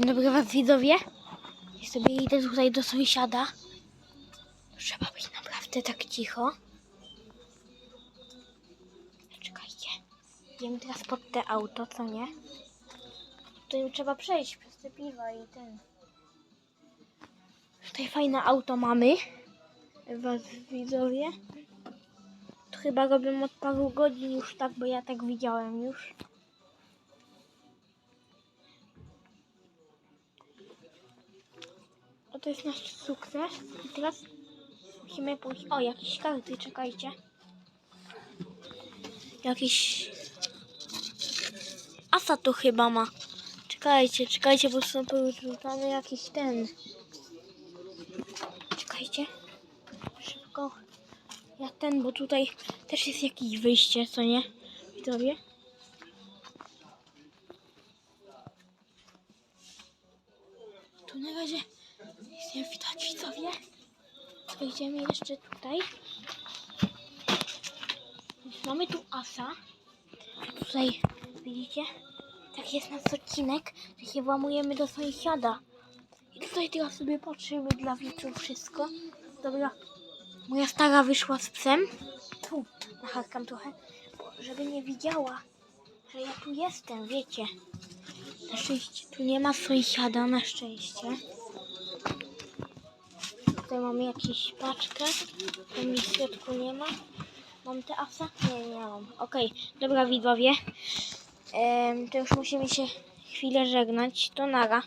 Dobry was widzowie. Ja sobie idę tutaj do sąsiada. Trzeba być naprawdę tak cicho. Czekajcie. Idziemy teraz pod te auto, co nie? Tutaj trzeba przejść przez te piwa i ten. Tutaj fajne auto mamy. Was widzowie. To chyba robią od paru godzin już tak, bo ja tak widziałem już. O, to jest nasz sukces. I teraz musimy pójść. O, jakieś karty, czekajcie. Jakiś. Asa to chyba ma. Czekajcie, czekajcie, bo są porzucane jakiś ten. Czekajcie. Szybko. Ja ten, bo tutaj też jest jakieś wyjście, co nie? Widzowie. Tu na razie nie widać, widzowie. Wejdziemy jeszcze tutaj. Mamy tu asa. Tutaj, widzicie? Tak jest nasz odcinek, że się włamujemy do sąsiada. I tutaj teraz sobie patrzymy dla widzów wszystko. Dobra, moja stara wyszła z psem. Tu, nacharkam trochę, żeby nie widziała, że ja tu jestem, wiecie. Na szczęście tu nie ma sąsiada, na szczęście. Tutaj mamy jakąś paczkę. Tam w środku nie ma. Mam te asa? Nie, nie mam. Okej, dobra widzowie. Em, to już musimy się chwilę żegnać. To nara.